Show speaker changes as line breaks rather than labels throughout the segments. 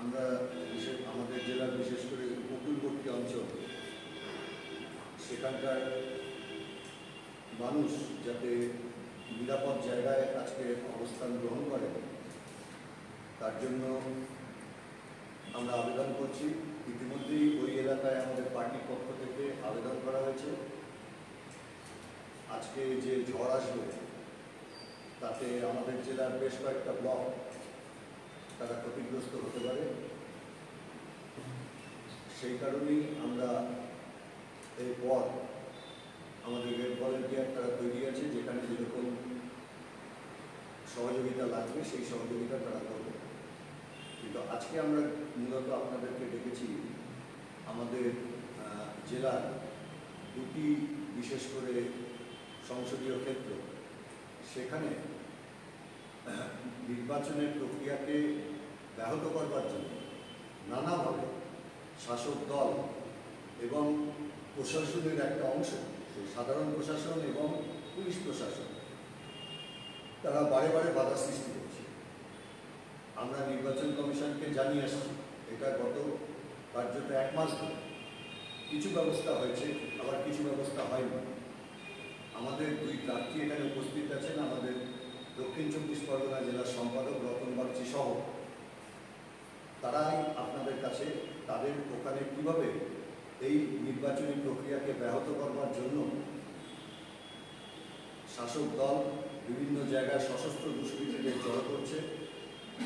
আমরা বিশেষ আমাদের জেলার বিশেষ করে উপকূলবর্তী অঞ্চল, সেখানকার মানুষ যাতে নিরাপদ জায়গায় আজকে অবস্থান গ্রহণ করে, তার জন্য আমরা আবেদন করছি। ইতিমধ্যেই ওই এলাকায় আমাদের পার্টির পক্ষ থেকে আবেদন করা হয়েছে। আজকে যে ঝড় আসবে, তাতে আমাদের জেলার বেশ কয়েকটা ব্লক তারা ক্ষতিগ্রস্ত হতে পারে। সেই কারণেই আমরা এরপর আমাদের রেড ভলেন্টিয়ার তারা তৈরি আছে, যেখানে যেরকম সহযোগিতা লাগবে, সেই সহযোগিতা তারা করবে। কিন্তু আজকে আমরা মূলত আপনাদেরকে ডেকেছি আমাদের জেলার দুটি বিশেষ করে সংসদীয় ক্ষেত্র। সেখানে নির্বাচনের প্রক্রিয়াকে ব্যাহত করবার জন্য নানাভাবে শাসক দল এবং প্রশাসনের একটা অংশ, সেই সাধারণ প্রশাসন এবং পুলিশ প্রশাসন, তারা বারে বারে বাধা সৃষ্টি করছে। আমরা নির্বাচন কমিশনকে জানিয়ে আসছি, এটা গত কার্যত এক মাস ধরে কিছু ব্যবস্থা হয়েছে, আবার কিছু ব্যবস্থা হয়নি। আমাদের দুই প্রার্থী এখানে উপস্থিত আছেন, আমাদের দক্ষিণ চব্বিশ পরগনা জেলার সম্পাদক রতন বাগচি সহ তারাই আপনাদের কাছে তাদের ওখানে কীভাবে এই নির্বাচনী প্রক্রিয়াকে ব্যাহত করবার জন্য শাসক দল বিভিন্ন জায়গায় সশস্ত্র দুষ্কৃতীদের জড়ো করছে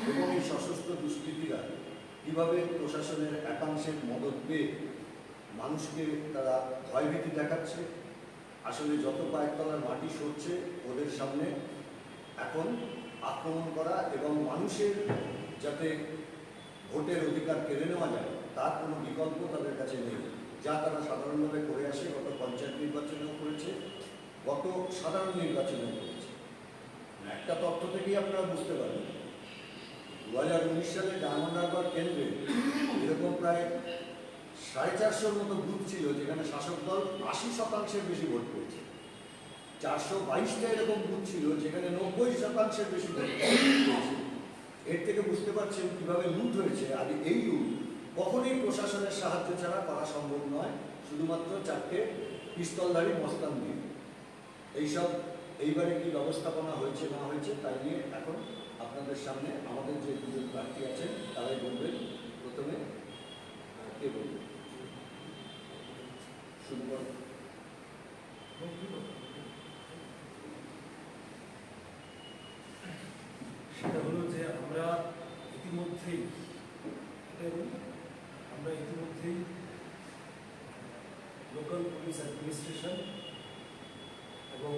এবং এই সশস্ত্র দুষ্কৃতীরা কীভাবে প্রশাসনের একাংশের মদত পেয়ে মানুষকে তারা ভয়ভীতি দেখাচ্ছে? আসলে যত কয়েকতলার মাটি সরছে ওদের সামনে এখন আক্রমণ করা এবং মানুষের যাতে ভোটের অধিকার কেড়ে নেওয়া যায়, তার কোনো বিকল্প তাদের কাছে নেই। যা তারা সাধারণভাবে করে আসে, গত পঞ্চায়েত নির্বাচনেও করেছে, গত সাধারণ নির্বাচনেও করেছে। একটা তথ্য থেকেই আপনারা বুঝতে পারবেন। দু হাজার উনিশ সালে ডায়মন্ড কেন্দ্রে এরকম প্রায় সাড়ে চারশোর মতো গ্রুপ ছিল, যেখানে শাসক দল আশি শতাংশের বেশি ভোট পেয়েছে। চারশো বাইশটা এরকম বুথ ছিল, যেখানে নব্বই শতাংশের বেশি ভোট পেয়েছে। এর থেকে বুঝতে পারছেন কীভাবে লুট হয়েছে? আর এই লুট কখনোই প্রশাসনের সাহায্য ছাড়া করা সম্ভব নয়। শুধুমাত্র চারটে পিস্তলধারী মস্তান দিয়ে। এইসব এইবারে কি ব্যবস্থাপনা হয়েছে, না হয়েছে, তাই নিয়ে এখন আপনাদের সামনে আমাদের যে দুজন প্রার্থী আছেন, তারাই বলবেন। প্রথমে কে বলবেন? শুরু করুন।
সেটা হলো যে আমরা ইতিমধ্যেই এটাই বলি, আমরা ইতিমধ্যেই লোকাল পুলিশ অ্যাডমিনিস্ট্রেশন এবং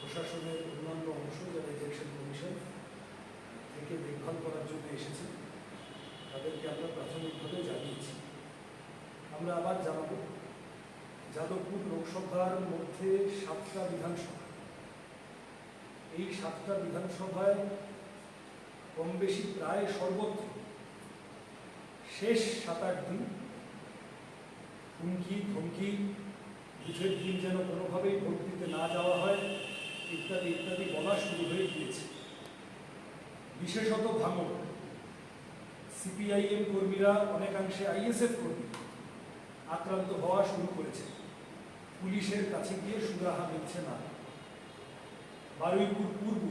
প্রশাসনের অন্যান্য অংশ যারা ইলেকশন কমিশন থেকে দেখভাল করার জন্য এসেছে তাদেরকে আমরা প্রাথমিকভাবে জানিয়েছি। আমরা আবার জানাব যাদবপুর লোকসভার মধ্যে সাতটা বিধানসভা। এই সাতটা বিধানসভায় কম বেশি প্রায় সর্বত্র। শেষ সাত আট দিন হুমকি, ধমকি বুঝের দিন যেন কোনোভাবেই ভোট দিতে না যাওয়া হয়, ইত্যাদি ইত্যাদি বলা শুরু হয়ে গিয়েছে। বিশেষত ভাঙন। সিপিআইএম কর্মীরা, অনেকাংশে আইএসএফ কর্মী আক্রান্ত হওয়া শুরু করেছে। পুলিশের কাছে গিয়ে সুরাহা মিলছে না। বারুইপুর পূর্ব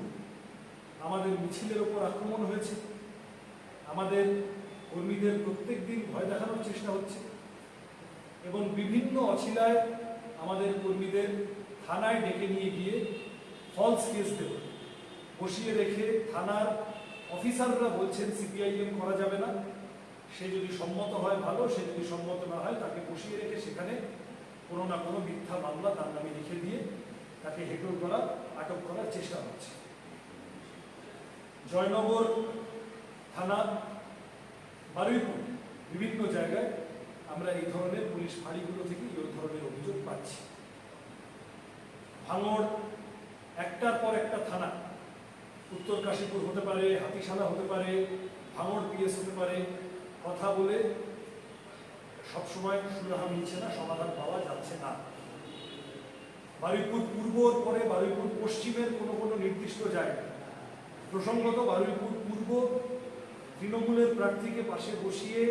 আমাদের মিছিলের ওপর আক্রমণ হয়েছে। আমাদের কর্মীদের প্রত্যেক দিন ভয় দেখানোর চেষ্টা হচ্ছে। এবং বিভিন্ন অছিলায় আমাদের কর্মীদের থানায় ডেকে নিয়ে গিয়ে ফলস কেস দেবে। বসিয়ে রেখে থানার অফিসাররা বলছেন, সিপিআইএম করা যাবে না। সে যদি সম্মত হয় ভালো, সে যদি সম্মত না হয় তাকে বসিয়ে রেখে সেখানে কোনো না কোনো মিথ্যা মামলা তার নামে লিখে দিয়ে তাকে হেকল করা, আটক করার চেষ্টা হচ্ছে। জয়নগর থানা, বারুইপুর, বিভিন্ন জায়গায় আমরা এই ধরনের পুলিশ ফাঁড়িগুলো থেকে এই ধরনের অভিযোগ পাচ্ছি। ভাঙড় একটার পর একটা থানা। উত্তর কাশীপুর হতে পারে, হাতিশালা হতে পারে, ভাঙড় পিএস হতে পারে, কথা বলে সবসময় সুরাহা মিলছে না, সমাধান পাওয়া যাচ্ছে না। বারুইপুর পূর্বর পরে বারুইপুর পশ্চিমের কোনো কোনো নির্দিষ্ট জায়গা প্রসঙ্গত বারুইপুর পূর্ব তৃণমূলের প্রার্থীকে পাশে বসিয়ে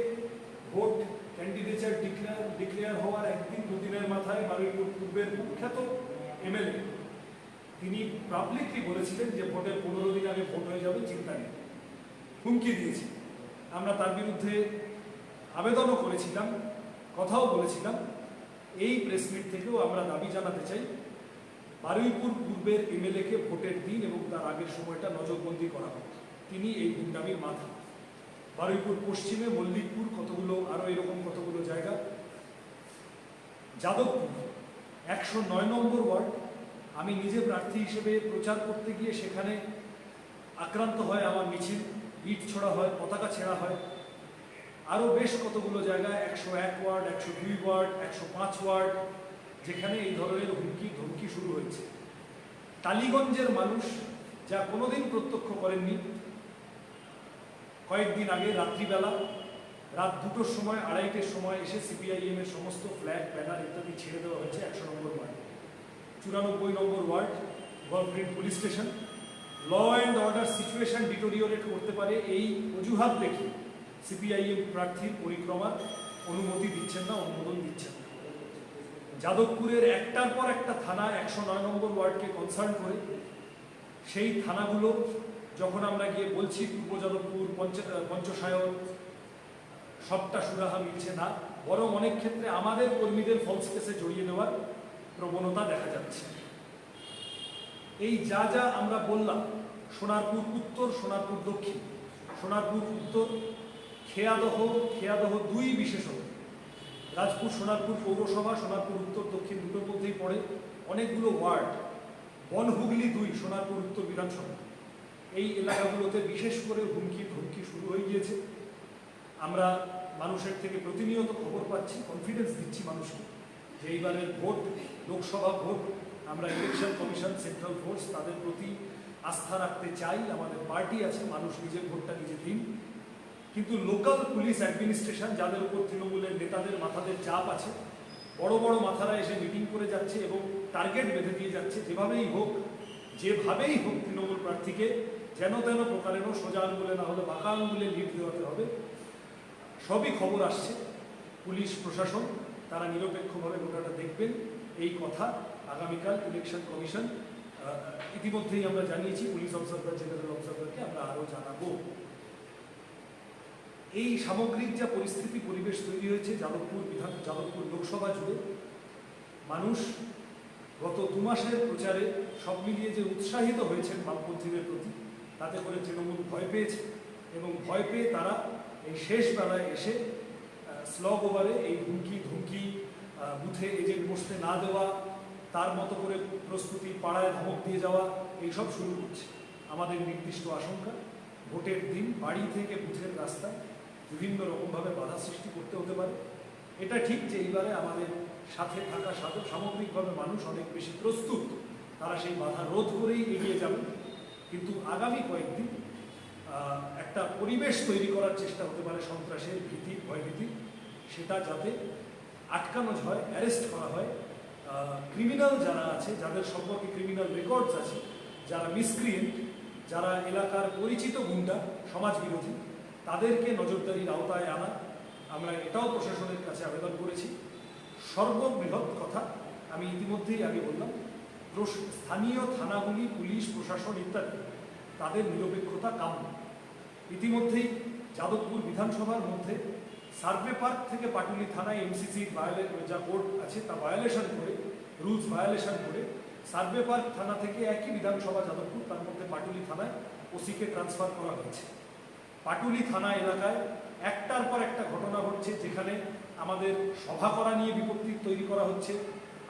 ভোট ক্যান্ডিডেচার ডিক্লেয়ার ডিক্লেয়ার হওয়ার একদিন দুদিনের মাথায় বারুইপুর পূর্বের কুখ্যাত এমএলএ। তিনি পাবলিকলি বলেছিলেন যে ভোটের পনেরো দিন আগে ভোট হয়ে যাবে, চিন্তা নেই। হুমকি দিয়েছি। আমরা তার বিরুদ্ধে আবেদনও করেছিলাম, কথাও বলেছিলাম। এই প্রেস মিট থেকেও আমরা দাবি জানাতে চাই বারুইপুর পূর্বের এমএলএকে ভোটের দিন এবং তার আগের সময়টা নজরবন্দি করা হোক। তিনি এই গুন্ডামির মাথা বারুইপুর পশ্চিমে মল্লিকপুর কতগুলো, আরও এরকম কতগুলো জায়গা? যাদবপুর, একশো নয় নম্বর ওয়ার্ড। আমি নিজে প্রার্থী হিসেবে প্রচার করতে গিয়ে সেখানে আক্রান্ত হয় আমার মিছিল, ইট ছোড়া হয়, পতাকা ছেঁড়া হয়। আরও বেশ কতগুলো জায়গায় একশো এক ওয়ার্ড, একশো দুই ওয়ার্ড, একশো পাঁচ ওয়ার্ড যেখানে এই ধরনের হুমকি, ধমকি শুরু হয়েছে। টালিগঞ্জের মানুষ যা কোনোদিন প্রত্যক্ষ করেননি, কয়েকদিন আগে রাত্রিবেলা রাত দুটোর সময়, আড়াইটের সময় এসে সিপিআইএম এর সমস্ত ফ্ল্যাগ, ব্যানার ইত্যাদি ছেড়ে দেওয়া হয়েছে একশো নম্বর ওয়ার্ডে। চুরানব্বই নম্বর ward government police station. Law and order situation deteriorate করতে পারে এই অজুহাত দেখে সিপিআইএম প্রার্থীর পরিক্রমার অনুমতি দিচ্ছেন না, অনুমোদন দিচ্ছেন না। যাদবপুরের একটার পর একটা থানা একশো নয় নম্বর ওয়ার্ডকে কনসার্ন করে। সেই থানাগুলো যখন আমরা গিয়ে বলছি পূর্ব যাদবপুর, পঞ্চ সবটা সুরাহা মিলছে না। বরং অনেক ক্ষেত্রে আমাদের কর্মীদের ফলস কেসে জড়িয়ে দেওয়ার প্রবণতা দেখা যাচ্ছে। এই যা যা আমরা বললাম, সোনারপুর উত্তর, সোনারপুর দক্ষিণ। সোনারপুর উত্তর, খেয়াদহ খেয়াদহ দুই বিশেষত রাজপুর, সোনারপুর পৌরসভা, সোনারপুর উত্তর, দক্ষিণ দুটোর মধ্যেই পড়ে অনেকগুলো ওয়ার্ড। বনহুগলি দুই, সোনারপুর উত্তর বিধানসভা। এই এলাকাগুলোতে বিশেষ করে হুমকি ধমকি শুরু হয়ে গিয়েছে। আমরা মানুষের থেকে প্রতিনিয়ত খবর পাচ্ছি কনফিডেন্স দিচ্ছি মানুষকে যে এইবারের ভোট, লোকসভা ভোট, আমরা ইলেকশন কমিশন সেন্ট্রাল ফোর্স তাদের প্রতি আস্থা রাখতে চাই। আমাদের পার্টি আছে, মানুষ নিজের ভোটটা নিজে দিন। কিন্তু লোকাল পুলিশ অ্যাডমিনিস্ট্রেশন, যাদের উপর তৃণমূলের নেতাদের মাথাদের চাপ আছে, বড় বড় মাথারা এসে মিটিং করে যাচ্ছে এবং টার্গেট বেঁধে দিয়ে যাচ্ছে, যেভাবেই হোক যেভাবেই হোক তৃণমূল প্রার্থীকে, যেন তেন প্রকারেরও সোজা আঙ্গুলে না হলে বাঁকা আঙ্গুলে লিড দেওয়াতে হবে। সবই খবর আসছে। পুলিশ, প্রশাসন, তারা নিরপেক্ষভাবে গোটাটা দেখবেন। এই কথা আগামীকাল ইলেকশন কমিশন ইতিমধ্যেই আমরা জানিয়েছি, পুলিশ অবজারভার জেনারেল অবজারভারকে আমরা আরও জানাব। এই সামগ্রিক যা পরিস্থিতি, পরিবেশ তৈরি হয়েছে যাদবপুর বিধান, যাদবপুর লোকসভা জুড়ে, মানুষ গত দু মাসের প্রচারে সব মিলিয়ে যে উৎসাহিত হয়েছেন বামপন্থীদের প্রতি, তাতে করে তৃণমূল ভয় পেয়েছে এবং ভয় পেয়ে তারা এই শেষ বেলায় এসে স্লগ ওভারে এই হুমকি, ধুমকি বুথে এজেন্ট বসতে না দেওয়া, তার মতো করে প্রস্তুতি, পাড়ায় ধমক দিয়ে যাওয়া, এইসব শুরু করছে। আমাদের নির্দিষ্ট আশঙ্কা, ভোটের দিন বাড়ি থেকে বুথের রাস্তায় বিভিন্ন রকমভাবে বাধা সৃষ্টি করতে হতে পারে। এটা ঠিক যে এইবারে আমাদের সাথে থাকা সাধক সামগ্রিকভাবে মানুষ অনেক বেশি প্রস্তুত। তারা সেই বাধা রোধ করেই এগিয়ে যাবে। কিন্তু আগামী কয়েকদিন একটা পরিবেশ তৈরি করার চেষ্টা হতে পারে সন্ত্রাসের ভীতি, ভয়ভীতি। সেটা যাতে আটকানো হয়, অ্যারেস্ট করা হয়। ক্রিমিনাল যারা আছে, যাদের সম্পর্কে ক্রিমিনাল রেকর্ডস আছে, যারা মিসক্রিয়েন্ট যারা এলাকার পরিচিত গুন্ডা সমাজ বিরোধী তাদেরকে নজরদারির আওতায় আনা। আমরা এটাও প্রশাসনের কাছে আবেদন করেছি। সর্ববৃহৎ কথা, আমি ইতিমধ্যেই আগে বললাম স্থানীয় থানাগুলি, পুলিশ, প্রশাসন ইত্যাদি, তাদের নিরপেক্ষতা কাম্য। ইতিমধ্যেই যাদবপুর বিধানসভার মধ্যে সার্ভে পার্ক থেকে পাটুলি থানায় এমসিসির যা কোর্ট আছে, তা ভায়োলেশন করে, রুলস ভায়োলেশন করে সার্ভে পার্ক থানা থেকে একই বিধানসভা যাদবপুর, তার মধ্যে পাটুলি থানায় ওসিকে ট্রান্সফার করা হয়েছে। পাটুলি থানা এলাকায় একটার পর একটা ঘটনা ঘটছে যেখানে আমাদের সভা করা নিয়ে বিপত্তি তৈরি করা হচ্ছে।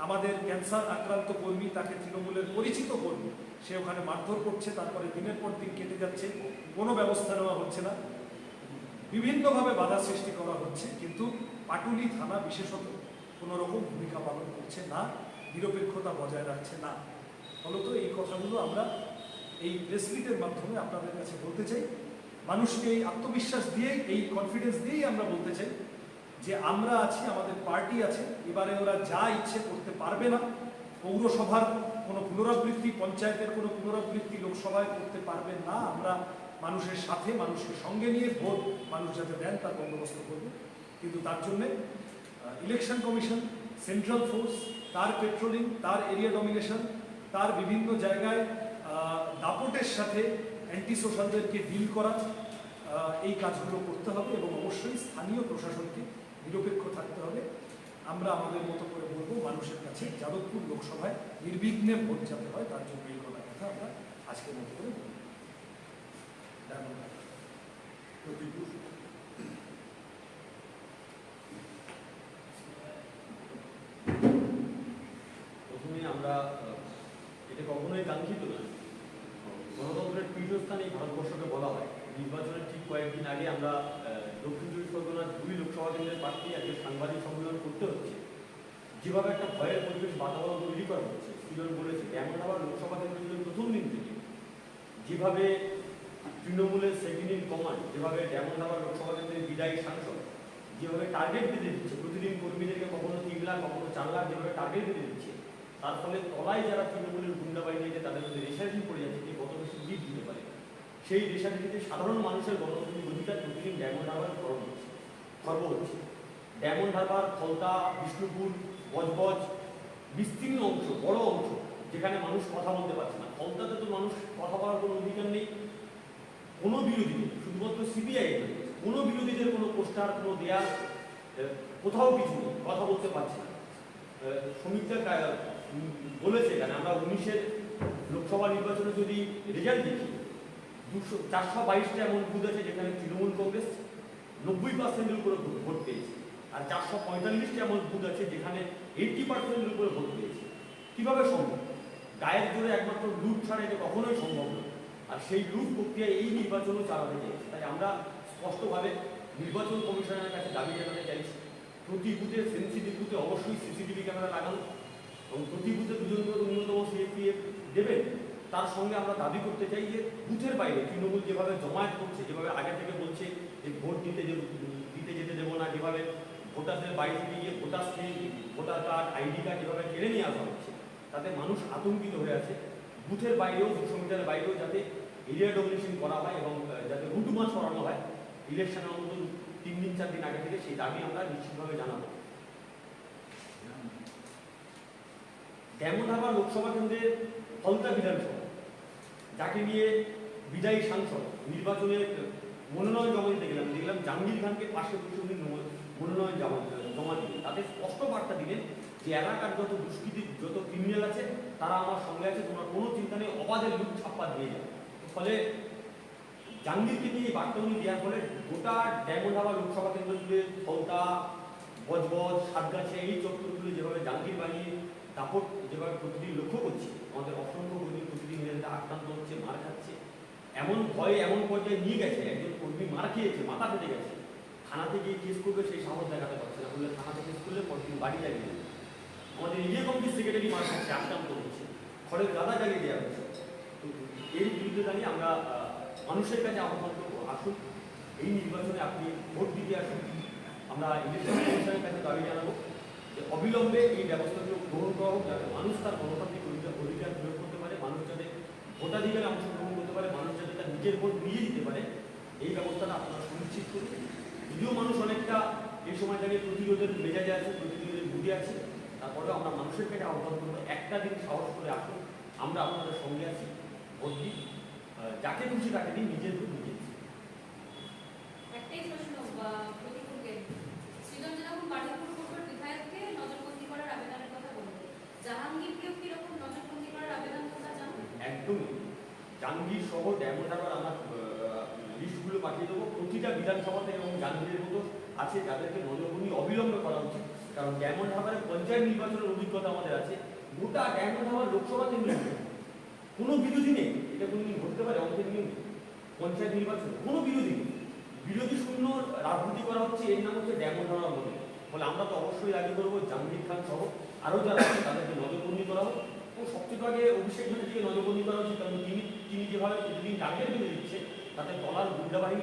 আমাদের ক্যান্সার আক্রান্ত কর্মী, তাকে তৃণমূলের পরিচিত কর্মী, সে ওখানে মারধর করছে, তারপরে দিনের পর দিন কেটে যাচ্ছে, কোনো ব্যবস্থা নেওয়া হচ্ছে না। বিভিন্নভাবে বাধা সৃষ্টি করা হচ্ছে, কিন্তু পাটুলি থানা বিশেষত কোনো রকম ভূমিকা পালন করছে না, নিরপেক্ষতা বজায় রাখছে না। ফলত এই কথাগুলো আমরা এই প্রেসমিটের মাধ্যমে আপনাদের কাছে বলতে চাই। মানুষকে এই আত্মবিশ্বাস দিয়েই, এই কনফিডেন্স দিয়েই আমরা বলতে চাই যে আমরা আছি, আমাদের পার্টি আছে, এবারে ওরা যা ইচ্ছে করতে পারবে না। পৌরসভার কোনো পুনরাবৃত্তি, পঞ্চায়েতের কোনো পুনরাবৃত্তি, লোকসভায় করতে পারবে না। আমরা মানুষের সাথে, মানুষকে সঙ্গে নিয়ে ভোট, মানুষ যাতে দেন তার বন্দোবস্ত করবে। কিন্তু তার জন্যে ইলেকশন কমিশন সেন্ট্রাল ফোর্স তার পেট্রোলিং তার এরিয়া ডমিনেশন তার বিভিন্ন জায়গায় দাপটের সাথে অ্যান্টি সোশ্যালদেরকে ডিল করা এই কাজগুলো করতে হবে এবং অবশ্যই স্থানীয় প্রশাসনকে নিরপেক্ষ থাকতে হবে। আমরা আমাদের মতো করে বলব, মানুষের কাছে যাদবপুর লোকসভায় নির্বিঘ্নে ভোট যাতে হয়, তার জন্য এই করার কথা আমরা আজকের মতো করে বলব। ধন্যবাদ
প্রতিকূল
প্রথমে আমরা আহ, এটা কখনোই কাঙ্ক্ষিত নয় গণতন্ত্রের পীঠস্থান এই ভারতবর্ষকে বলা হয় নির্বাচনের ঠিক কয়েকদিন আগে আমরা আহ, দক্ষিণ চব্বিশ পরগনার দুই লোকসভা কেন্দ্রের প্রার্থী আজকে সাংবাদিক সম্মেলন করতে হচ্ছে যেভাবে একটা ভয়ের পরিবেশ বাতাবরণ তৈরি করা হচ্ছে সুজন বলেছে, এমন আবার লোকসভা কেন্দ্রের প্রথম দিন থেকে। যেভাবে তৃণমূলের সেকেন্ড ইন কমান্ড, যেভাবে যেমন আবার লোকসভা কেন্দ্রের বিদায়ী সাংসদ, যেভাবে টার্গেট বেঁধে দিচ্ছে, প্রতিদিন কর্মীদেরকে কখনো তিন লাখ, কখনো চার লাখ যেভাবে টার্গেট বেঁধে দিচ্ছে, তার ফলে তলায় যারা তৃণমূলের গুন্ডা বাহিনী আছে, তাদের মধ্যে রেশারেশি পড়ে যাচ্ছে যে কত বেশি জিত দিতে পারে। সেই রেশারেশিতে সাধারণ মানুষের গণতান্ত্রিক অধিকার প্রতিদিন ডায়মন্ড হারবার খরচ হচ্ছে, খর্ব হচ্ছে। ডায়মন্ড হারবার ফলতা বিষ্ণুপুর বজবজ বিস্তীর্ণ অংশ বড় অংশ যেখানে মানুষ কথা বলতে পারছে না। ফলতাতে তো মানুষ কথা বলার কোনো অধিকার নেই। কোনো বিরোধী নেই। শুধুমাত্র সিবিআই কোনো বিরোধীদের কোনো পোস্টার কোনো আহ, কোথাও কিছু নেই। কথা বলতে পারছে না। সমীক্ষা বলেছে এখানে আমরা উনিশের লোকসভা নির্বাচনে যদি রেজাল্ট দেখি দুশো চারশো বাইশটা এমন বুথ আছে যেখানে তৃণমূল কংগ্রেস নব্বই পার্সেন্টের উপরে ভোট পেয়েছে। আর চারশো পঁয়তাল্লিশটা এমন বুথ আছে যেখানে এইটটি পার্সেন্টের উপরে ভোট পেয়েছে কীভাবে সম্ভব? গায়ের জোরে একমাত্র লুট ছাড়া এটা কখনোই সম্ভব নয় আর সেই লুট প্রক্রিয়া এই নির্বাচনও চালাতে চাইছে। তাই আমরা স্পষ্টভাবে নির্বাচন কমিশনের কাছে দাবি জানাতে চাইছি। প্রতি বুথে সেন্সিটিভ বুথে অবশ্যই সিসিটিভি ক্যামেরা লাগানো এবং প্রতি বুথে দুজন করে ন্যূনতম সিএপিএফ দেবেন। তার সঙ্গে আমরা দাবি করতে চাই যে বুথের বাইরে তৃণমূল যেভাবে জমায়েত করছে, যেভাবে আগে থেকে বলছে যে ভোট দিতে দিতে যেতে দেবো না, যেভাবে ভোটারদের বাইরে থেকে গিয়ে voter slip voter card, ID card যেভাবে কেড়ে নিয়ে আসা হচ্ছে। তাতে মানুষ আতঙ্কিত হয়ে আছে। বুথের বাইরেও দুশো মিটারের বাইরেও যাতে এরিয়া ডমিনেশন করা হয় এবং যাতে রুট মাছ করানো হয় ইলেকশন অন্তত তিন দিন, চার দিন আগে থেকে, সেই দাবি আমরা নিশ্চিতভাবে জানাব। হারবার লোকসভা কেন্দ্রের ফলতা বিধানসভা। যাকে নিয়ে বিদায়ী সাংসদ, নির্বাচনের মনোনয়ন জমা দিতে গেলাম। দেখলাম জাহাঙ্গীর খানকে পাশে বসে উনি মনোনয়ন জমা জমা দিলেন তাদের স্পষ্ট বার্তা দিলেন যে এলাকার যত দুষ্কৃতি, যত ক্রিমিনাল আছে, তারা আমার সঙ্গে আছে, তোমার কোনো চিন্তা নেই অবাধের লুট ছাপ্পা দিয়ে যাবে। ফলে জাহাঙ্গীরকে নিয়ে এই বার্তা উনি দেওয়ার ফলে গোটা ডায়মন্ড হাওয়া লোকসভা কেন্দ্র জুড়ে ফলতা বজবজ সাতগাছে এই চত্বরগুলো যেভাবে জাহাঙ্গীর বানিয়ে দাপট যেভাবে প্রতিদিন লক্ষ্য করছি, আমাদের অসংখ্য কর্মী প্রতিদিন এদের আক্রান্ত হচ্ছে, মার খাচ্ছে, এমন ভয়ে এমন পর্যায়ে নিয়ে গেছে, একজন কর্মী মার খেয়েছে, মাথা ফেটে গেছে। থানাতে গিয়ে কেস করবে সেই সাহস দেখাতে পারছে না বললে থানাতে কেস করলে পরদিন বাড়ি লাগিয়ে দেবে আমাদের এরিয়া কমিটির সেক্রেটারি মার খাচ্ছে আক্রান্ত হচ্ছে খড়ের গাদা জ্বালিয়ে দেওয়া হচ্ছে। এর বিরুদ্ধে দাঁড়িয়ে আমরা মানুষের কাছে আহ্বান করব, আসুন, এই নির্বাচনে আপনি ভোট দিতে আসুন। আমরা ইলেকশন কমিশনের কাছে দাবি জানাব যে অবিলম্বে এই ব্যবস্থাগুলো গ্রহণ করা হোক, যাতে মানুষ তার গণতান্ত্রিক অধিকার অধিকার প্রয়োগ করতে পারে, মানুষ যাতে ভোটাধিকারে অংশগ্রহণ করতে পারে, মানুষ যাতে তার নিজের ভোট নিয়ে দিতে পারে, এই ব্যবস্থাটা আপনারা সুনিশ্চিত করুন। যদিও মানুষ অনেকটা এই সময় দাঁড়িয়ে প্রতিরোধের মেজাজে আছে প্রতিরোধের বুঝে আছে তারপরেও আমরা মানুষের কাছে আহ্বান করব একটা দিন সাহস করে আসুন আমরা আপনাদের সঙ্গে আছি আহ, যাকে খুশি তাকে দিন নিজের ভোট নিজে
একটাই প্রশ্ন প্রতিকূলকে সৃজন যেরকম বাড়িপুর পৌর বিধায়ককে নজরবন্দি করার আবেদনের কথা বললেন। জাহাঙ্গীরকেও কীরকম নজরবন্দি করার আবেদন কথা জানেন
একদমই। জাহাঙ্গীর সহ হারবার আমরা লিস্টগুলো পাঠিয়ে দেবো। প্রতিটা বিধানসভাতে এবং জাহাঙ্গীরের মতো আছে যাদেরকে নজরবন্দি অবিলম্বে করা উচিত। কারণ ড্যামন হারবারের পঞ্চায়েত নির্বাচনের অভিজ্ঞতা আমাদের আছে। গোটা ড্যামন হারবার লোকসভা কেন্দ্রে কোনো বিরোধী নেই। এটা কোনোদিন ঘটতে পারে আমাদের নিয়ম নেই। পঞ্চায়েত নির্বাচন কোনো বিরোধী নেই। বিরোধী শূন্য রাজনীতি করা হচ্ছে, এর নাম হচ্ছে ড্যামন হারবার মনে ফলে আমরা তো অবশ্যই দাবি করব জাহাঙ্গীর খান সহ আরও যারা আছে, তাদেরকে নজরবন্দি করা হোক। ও সবচেয়ে আগে অভিষেক ব্যানার্জিকে নজরবন্দি করা উচিত, কারণ তিনি তিনি যেভাবে প্রতিদিন টার্গেট বেঁধে দিচ্ছে, তাতে দলার গুন্ডা বাহিনী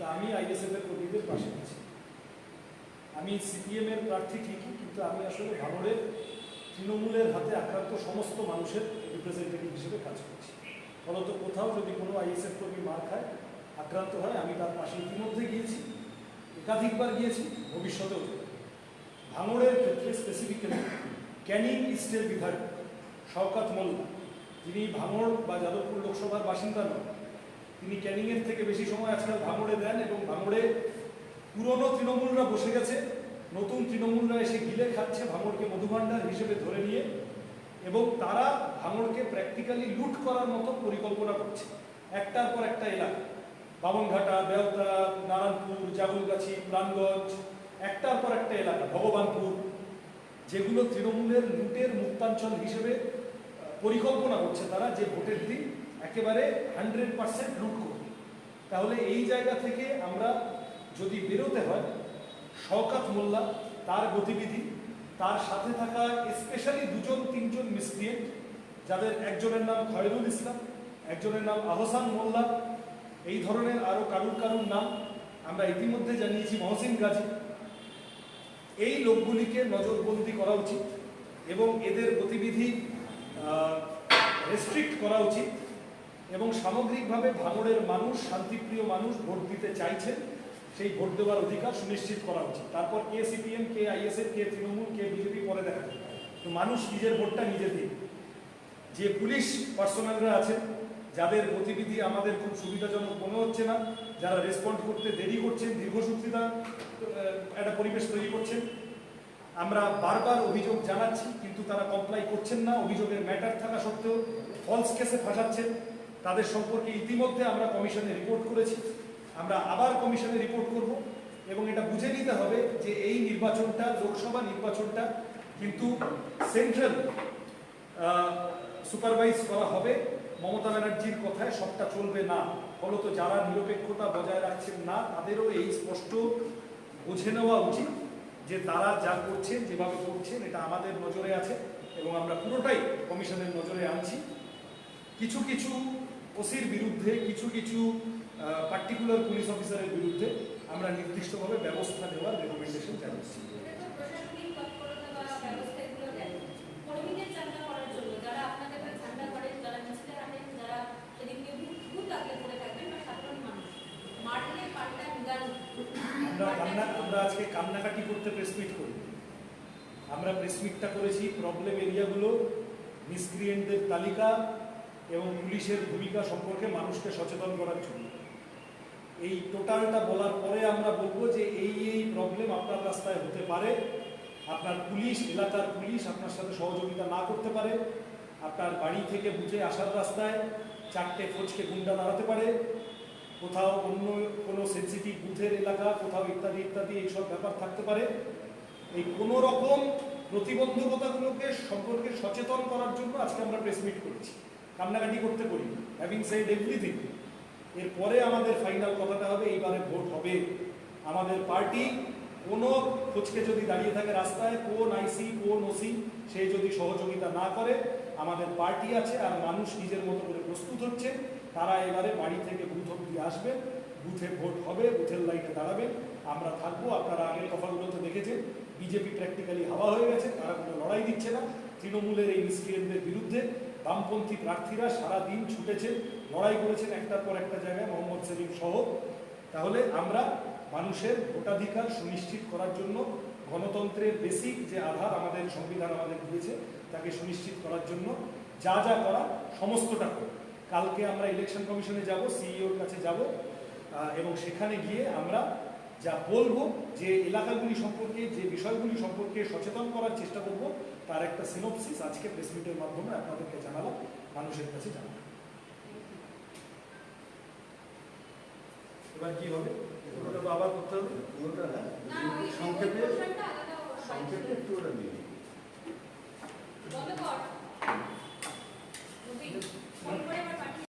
কিন্তু আমি আইএসএফ এর কর্মীদের পাশে আছি। আমি সিপিএম এর প্রার্থী ঠিকই, কিন্তু আমি আসলে ভাঙড়ের তৃণমূলের হাতে আক্রান্ত সমস্ত মানুষের রিপ্রেজেন্টেটিভ হিসেবে কাজ করছি। ফলত কোথাও যদি কোনো আইএসএফ কর্মী মার খায়, আক্রান্ত হয়, আমি তার পাশে ইতিমধ্যে গিয়েছি, একাধিকবার গিয়েছি, ভবিষ্যতেও ভাঙড়ের ক্ষেত্রে স্পেসিফিক্যালি ক্যানিং ইস্টের বিধায়ক শওকাত মোল্লা, যিনি ভাঙড় বা যাদবপুর লোকসভার বাসিন্দা নন তিনি ক্যানিংয়ের থেকে বেশি সময় আজকাল ভাঙড়ে দেন এবং ভাঙড়ে পুরনো তৃণমূলরা বসে গেছে। নতুন তৃণমূলরা এসে গিলে খাচ্ছে ভাঙড়কে মধুভাণ্ডার হিসেবে ধরে নিয়ে এবং তারা ভাঙড়কে প্র্যাকটিক্যালি লুট করার মতো পরিকল্পনা করছে। একটার পর একটা এলাকা বামনঘাটা বেওতা নারায়ণপুর, জাগুলগাছি, প্রাণগঞ্জ, একটার পর একটা এলাকা, ভগবানপুর, যেগুলো তৃণমূলের লুটের মুক্তাঞ্চল হিসেবে পরিকল্পনা করছে তারা যে ভোটের দিন একেবারে হান্ড্রেড পার্সেন্ট লুট করবে। তাহলে এই জায়গা থেকে আমরা যদি বেরোতে হয়, শওকাত মোল্লা, তার গতিবিধি, তার সাথে থাকা স্পেশালি দুজন, তিনজন মিসক্রিয়েন্ট, যাদের একজনের নাম খয়রুল ইসলাম, একজনের নাম আহসান মোল্লা, এই ধরনের আরও কারুর কারুর নাম আমরা ইতিমধ্যে জানিয়েছি মহসিন গাজী। এই লোকগুলিকে নজরবন্দি করা উচিত এবং এদের গতিবিধি রেস্ট্রিক্ট করা উচিত। এবং সামগ্রিকভাবে ভাঙড়ের মানুষ, শান্তিপ্রিয় মানুষ ভোট দিতে চাইছেন, সেই ভোট দেওয়ার অধিকার সুনিশ্চিত করা উচিত। তারপর কে সিপিএম কে আইএসএফ, কে তৃণমূল, কে বিজেপি পরে দেখা যাবে। তো মানুষ নিজের ভোটটা নিজে দিন যে পুলিশ পার্সোনালরা আছেন, যাদের গতিবিধি আমাদের খুব সুবিধাজনক মনে হচ্ছে না, যারা রেসপন্ড করতে দেরি করছেন দীর্ঘসূত্রিতা একটা পরিবেশ তৈরি করছেন, আমরা বারবার অভিযোগ জানাচ্ছি, কিন্তু তারা কমপ্লাই করছেন না। অভিযোগের ম্যাটার থাকা সত্ত্বেও ফলস কেসে ফাঁসাচ্ছেন। তাদের সম্পর্কে ইতিমধ্যে আমরা কমিশনে রিপোর্ট করেছি। আমরা আবার কমিশনে রিপোর্ট করব এবং এটা বুঝে নিতে হবে যে এই নির্বাচনটা, লোকসভা নির্বাচনটা কিন্তু সেন্ট্রাল সুপারভাইজ করা হবে। মমতা ব্যানার্জির কথায় সবটা চলবে না। ফলত যারা নিরপেক্ষতা বজায় রাখছেন না, তাদেরও এই স্পষ্ট বুঝে নেওয়া উচিত যে তারা যা করছেন, যেভাবে করছেন, এটা আমাদের নজরে আছে এবং আমরা পুরোটাই কমিশনের নজরে আনছি। কিছু কিছু ওসির বিরুদ্ধে কিছু কিছু পার্টিকুলার পুলিশ অফিসারের বিরুদ্ধে আমরা নির্দিষ্টভাবে ব্যবস্থা নেওয়ার রেকমেন্ডেশন জানাচ্ছি আমরা আমরা আজকে করতে করি। আমরা প্রেসমিটটা করেছি প্রবলেম এরিয়াগুলো মিসক্রিয়েন্টদের তালিকা এবং পুলিশের ভূমিকা সম্পর্কে মানুষকে সচেতন করার জন্য। এই টোটালটা বলার পরে আমরা বলব যে এই এই প্রবলেম আপনার রাস্তায় হতে পারে। আপনার পুলিশ, এলাকার পুলিশ আপনার সাথে সহযোগিতা না করতে পারে। আপনার বাড়ি থেকে বুঝে আসার রাস্তায় চারটে ফোচকে গুন্ডা দাঁড়াতে পারে। কোথাও অন্য কোনো সেন্সিটিভ বুথের এলাকা, কোথাও ইত্যাদি ইত্যাদি এইসব ব্যাপার থাকতে পারে। এই কোনো রকম প্রতিবন্ধকতাগুলোকে সম্পর্কে সচেতন করার জন্য আজকে আমরা প্রেস মিট করেছি। কান্নাকাটি করতে করি হ্যাভিং সেড এভরিথিং এরপরে আমাদের ফাইনাল কথাটা হবে, এইবারে ভোট হবে। আমাদের পার্টি কোনো খোঁজকে যদি দাঁড়িয়ে থাকে রাস্তায়, কোন আইসি কোন ওসি সে যদি সহযোগিতা না করে, আমাদের পার্টি আছে আর মানুষ নিজের মতো করে প্রস্তুত হচ্ছে, তারা এবারে বাড়ি থেকে বুথ অব্দি আসবে, বুথে ভোট হবে, বুথের লাইনে দাঁড়াবেন আমরা থাকব, আপনারা আগের কথাগুলোতে দেখেছেন, বিজেপি প্র্যাকটিক্যালি হাওয়া হয়ে গেছে, তারা কোনো লড়াই দিচ্ছে না। তৃণমূলের এই মিসক্রিয়েন্টদের বিরুদ্ধে বামপন্থী প্রার্থীরা সারা দিন ছুটেছেন লড়াই করেছেন একটার পর একটা জায়গায়, মোহাম্মদ সেলিম সহ। তাহলে আমরা মানুষের ভোটাধিকার সুনিশ্চিত করার জন্য গণতন্ত্রের বেসিক যে আধার আমাদের সংবিধান আমাদের দিয়েছে, তাকে সুনিশ্চিত করার জন্য যা যা করা সমস্তটা করব। কালকে আমরা ইলেকশন কমিশনে যাব সিইওর কাছে যাব এবং সেখানে গিয়ে আমরা যা বলব যে এলাকাগুলি সম্পর্কে যে বিষয়গুলি সম্পর্কে সচেতন করার চেষ্টা করব তার একটা সিনোপসিস আজকে প্রেস মিটের মাধ্যমে আপনাদেরকে জানালাম মানুষের কাছে জানালাম। এবার কি হবে? ওটা আবার করতে হবে।
পুরোটা না
না
সংক্ষেপে সংক্ষেপে একটু ওটা
কর।